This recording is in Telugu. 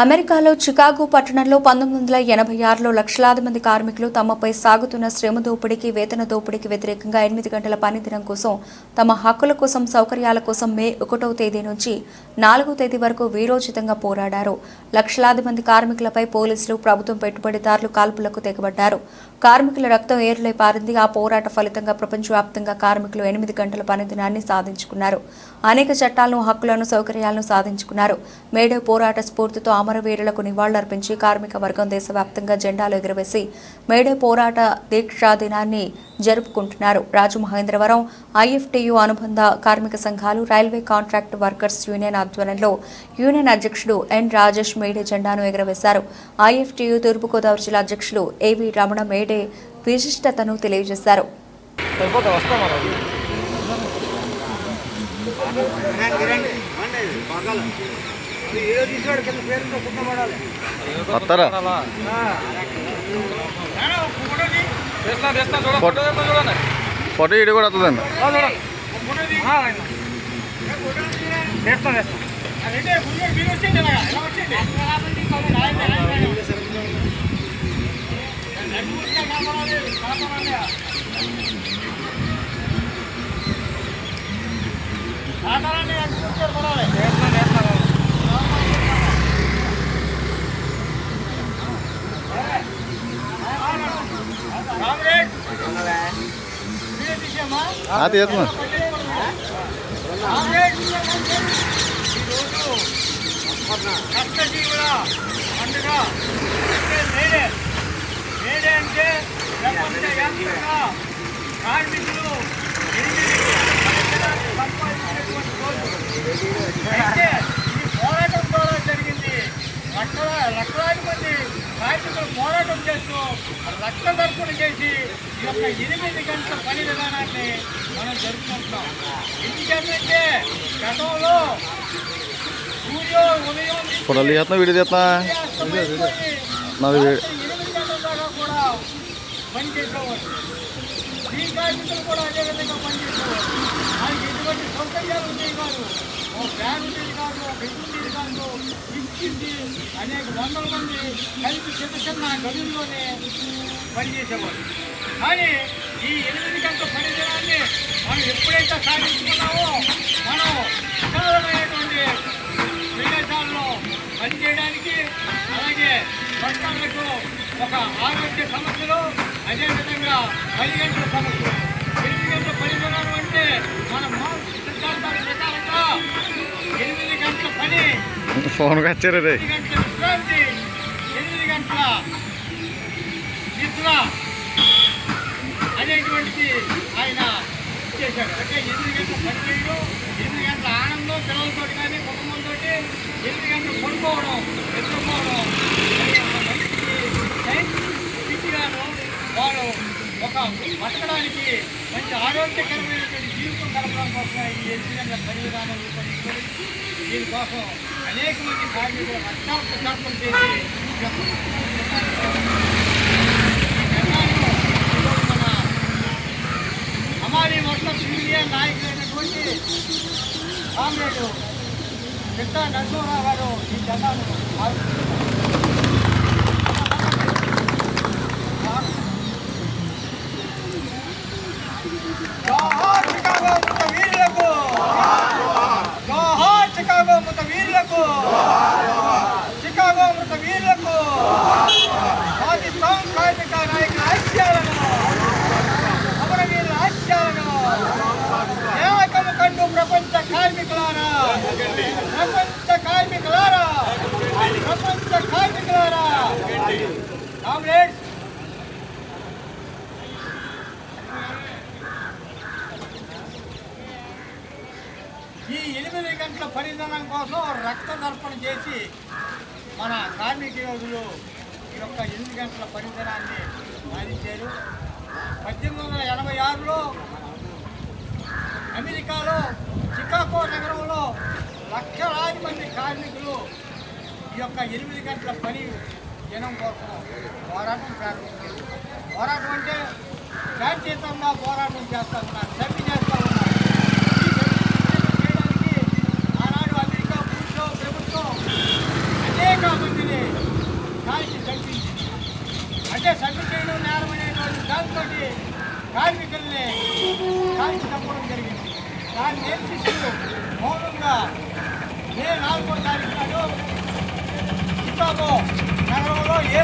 అమెరికాలో చికాగో పట్టణంలో పంతొమ్మిది వందల ఎనభై ఆరులో లక్షలాది మంది కార్మికులు తమపై సాగుతున్న శ్రమ దోపిడీకి వేతన దోపిడీకి వ్యతిరేకంగా ఎనిమిది గంటల పనిదినం కోసం తమ హక్కుల కోసం సౌకర్యాల కోసం మే ఒకటవ తేదీ నుంచి నాలుగో తేదీ వరకు వీరోచితంగా పోరాడారు. లక్షలాది మంది కార్మికులపై పోలీసులు ప్రభుత్వం పెట్టుబడిదారులు కాల్పులకు తెగబడ్డారు. కార్మికుల రక్తం ఏరులై పారింది. ఆ పోరాట ఫలితంగా ప్రపంచవ్యాప్తంగా కార్మికులు ఎనిమిది గంటల పనిదినాన్ని సాధించుకున్నారు. అనేక చట్టాలను హక్కులను సౌకర్యాలను సాధించుకున్నారు. మేడే పోరాట స్ఫూర్తితో అమరవీరులకు నివాళులర్పించి కార్మిక వర్గం దేశవ్యాప్తంగా జెండాలు ఎగురవేసి మేడే పోరాట దీక్షా దినాన్ని జరుపుకుంటున్నారు రాజమహేంద్రవరం ఐఎఫ్టీయు అనుబంధ కార్మిక సంఘాలు రైల్వే కాంట్రాక్ట్ వర్కర్స్ యూనియన్ ఆధ్వర్యంలో యూనియన్ అధ్యక్షుడు ఎన్ రాజేష్ మేడే జెండాను ఎగురవేశారు ఐఎఫ్టీయు తూర్పుగోదావరి జిల్లా అధ్యక్షులు ఏవి రమణ మేడే విశిష్టతను తెలియజేశారు సరిపోతా వస్తా వస్తారా ఫోటో ఇడి కూడా వస్తుందండి ఆ, అది ఆ, కష్టజీవుల పండుగ అంటే మేడే మేడే అంటే ప్రపంచవ్యాప్తంగా కార్మికులు సంపాదించినటువంటి రోజు అయితే ఈ పోరాటం ద్వారా జరిగింది. లక్షల లక్షలాది మంది కార్మికులు పోరాటం చేస్తూ రక్త దర్శనం చేసి ఈ యొక్క ఎనిమిది గంటల పని విధానాన్ని మనం జరుపుకుంటున్నాం. ఎందుకంటే గతంలో సూర్యో ఉదయం నుంచి ఫోటోలు తీస్తున్నా వీడియో నాది రాత్రి ఎనిమిది గంటల దాకా కూడా పనిచేసేవాడు ఈ కార్మికులు కూడా అదే విధంగా పనిచేసేవాడు ఆయనకి ఎటువంటి సౌకర్యాలు ఉండేవి కాదు. ఓ ఫ్యాన్ ఉండేది కాదు ఒక బెడ్ అనేక వందల మంది కలిపి చిన్న చిన్న గదుల్లోనే పనిచేసేవారు. కానీ ఈ ఎనిమిది గంటల పని దినాన్ని మనం ఎప్పుడైతే సాధించుకున్నామో మనం విశాలమైనటువంటి విదేశాల్లో పనిచేయడానికి అలాగే వర్గాలకు ఒక ఆరోగ్య సమస్యలు అదేవిధంగా పది గంటల సమస్యలు. ఎనిమిది గంటల పని దినాలు అంటే మన సిద్ధాంతాల ప్రకారంగా ఎనిమిది గంటల పని ఫోన్ వచ్చారు రే ఎనిమిది గంటల అనేటువంటిది ఆయన చేశారు అంటే ఎనిమిది గంటల పని ఎనిమిది గంటల ఆనందం పిల్లలతో కానీ కుటుంబంతో ఎనిమిది గంటలు పడుకోవడం నిద్రపోవడం అది ఒక ఒక బతకడానికి మంచి ఆరోగ్యకరమైనటువంటి జీవితం గడపడం కోసం ఈ ఎనిమిది గంటల పని విధానం రూపొందించుకొని దీనికోసం అనేక మంది కార్మికులు రక్షాత్మ చేసి ఈ మొత్తం సీనియర్ నాయకులైనటువంటి కామ్రేడు పెద్ద నరసింహరావు గారు ఈ జెండాను కార్మికులారా? ప్రపంచ కార్మికులారా? ప్రపంచ కార్మికులారా? కామ్రేడ్స్ ఈ ఎనిమిది గంటల పరిధానం కోసం రక్త తర్పణ చేసి మన కార్మిక యోధులు ఈ యొక్క ఎనిమిది గంటల పరిధానాన్ని సాధించారు పద్దెనిమిది వందల ఎనభై ఆరులో అమెరికాలో రాంకోట నగరంలో లక్షలాది మంది కార్మికులు ఈ యొక్క ఎనిమిది గంటల పని జనం కోసం పోరాటం ప్రారంభించారు పోరాటం అంటే శాంతియుతంగా పోరాటం చేస్తా ఉన్నారు సమ్మె చేస్తా ఉన్నారు. చేయడానికి ఆనాడు అమెరికా పూర్తిలో ప్రభుత్వం అనేక మందిని కాల్చి చంపించింది అంటే సమ్మె చేయడం నేరమనేటువంటి దాంతో కార్మికుల్ని కాల్చి తప్పడం జరిగింది. దాన్ని నేర్పిస్తూ మౌనంగా మే నాలుగో తారీఖు నాడు చికాగో నగరంలో ఏ